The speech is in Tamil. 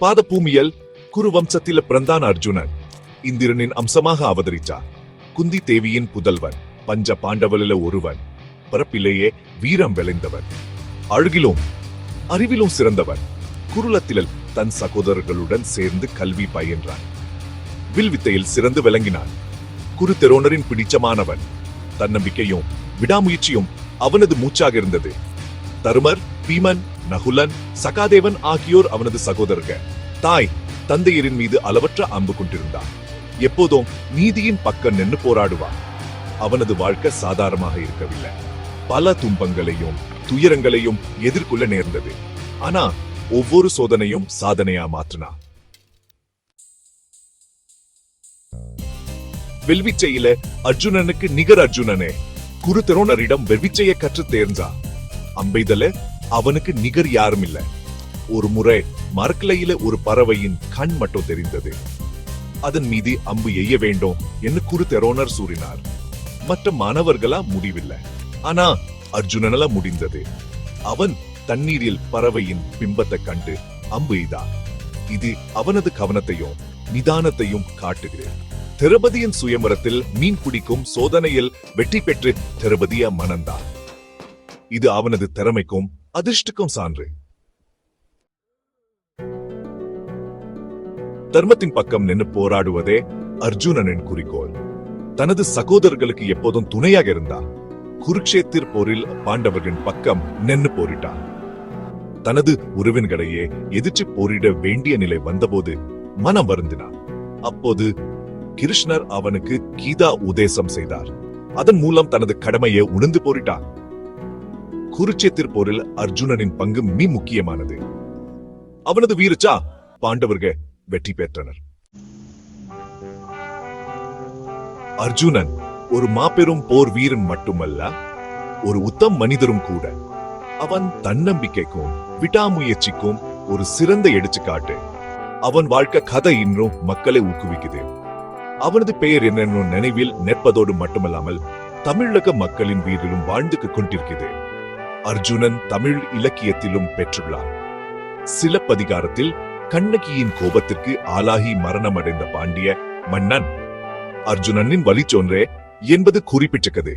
பாதபூமியல் குரு வம்சத்தில பிறந்தான் அர்ஜுனன். இந்திரனின் அம்சமாக அவதரித்தார். குந்தி தேவியின் புதல்வன் பஞ்ச பாண்டவலில ஒருவன் பிறப்பிலேயே வீரம் விளைந்தவன் அழகிலும் அறிவிலும் சிறந்தவன் குருளத்தில் தன் சகோதரர்களுடன் சேர்ந்து கல்வி பயின்றான். வில்வித்தையில் சிறந்து விளங்கினான். குரு தெரோனரின் பிடிச்சமானவன். தன்னம்பிக்கையும் விடாமுயற்சியும் அவனது மூச்சாக இருந்தது. தருமர் பீமன் நகுலன் சகாதேவன் ஆகியோர் அவனது சகோதரர்கள். தாய் தந்தையரின் மீது அளவற்ற அம்பு கொண்டிருந்தான். எப்போதும் நீதியின் பக்கம் நின்று போராடுவான். அவனது வாழ்க்கை சாதாரணமாக இருக்கவில்லை. பல துன்பங்களையும் துயரங்களையும் எதிர்கொள்ள நேர்ந்தது. ஆனா ஒவ்வொரு சோதனையும் சாதனையா மாற்றினா வெல்விச்சையில அர்ஜுனனுக்கு நிகர் அர்ஜுனனே குரு திரோணரிடம் வெல்விச்சையை கற்று தேர்ந்தா அம்பைதல அவனுக்கு நிகர் யாரும் இல்லை ஒரு முறை மரக்கிளையில ஒரு பறவையின் கண் மட்டும் தெரிந்தது. அதன் மீது அம்பு எய்ய வேண்டும் என்று குரு தெரோனர் சூறினார் மற்ற மாணவர்களா முடிவில்லை. ஆனா அர்ஜுனனால முடிந்தது. அவன் தண்ணீரில் பறவையின் பிம்பத்தை கண்டு அம்பு எய்தான். இது அவனது கவனத்தையும் நிதானத்தையும் காட்டுகிறேன் திரபதியின் சுயமரத்தில் மீன் பிடிக்கும் சோதனையில் வெற்றி பெற்று திரபதிய மணந்தான். இது அவனது திறமைக்கும் அதிர்ஷ்டுக்கும் சான்று. தர்மத்தின் பக்கம் நின்று போராடுவதே அர்ஜுனனின் குறிக்கோள். தனது சகோதரர்களுக்கு எப்போதும் துணையாக இருந்தார் குருக்ஷேத்திர் போரில் பாண்டவர்களின் பக்கம் நின்று போரிட்டான் தனது உறவின்களையே எதிர்த்து போரிட வேண்டிய நிலை வந்தபோது மனம் வருந்தினான் அப்போது கிருஷ்ணர் அவனுக்கு கீதா உதேசம் செய்தார். அதன் மூலம் தனது கடமையை உணர்ந்து போரிட்டான் குருச்சேத்திர் போரில் அர்ஜுனனின் பங்கு மிக முக்கியமானது. அவனது வீரச்சா பாண்டவர்கள் வெற்றி பெற்றனர். அர்ஜுனன் ஒரு மாபெரும் போர் வீரன் மட்டுமல்ல ஒரு உத்தம் மனிதரும் கூட. அவன் தன்னம்பிக்கைக்கும் விடாமுயற்சிக்கும் ஒரு சிறந்த எடுத்துக்காட்டு. அவன் வாழ்க்கை கதை இன்றும் மக்களை ஊக்குவிக்குது. அவனது பெயர் என்னென்ன நினைவில் நிற்பதோடு மட்டுமல்லாமல் தமிழக மக்களின் வீரிலும் வாழ்ந்து கொண்டிருக்கிறது அர்ஜுனன் தமிழ் இலக்கியத்திலும் பெற்றுள்ளார் சிலப்பதிகாரத்தில் கண்ணகியின் கோபத்திற்கு ஆளாகி மரணமடைந்த பாண்டிய மன்னன் அர்ஜுனனின் வழிச்சோன்றே என்பது குறிப்பிட்டது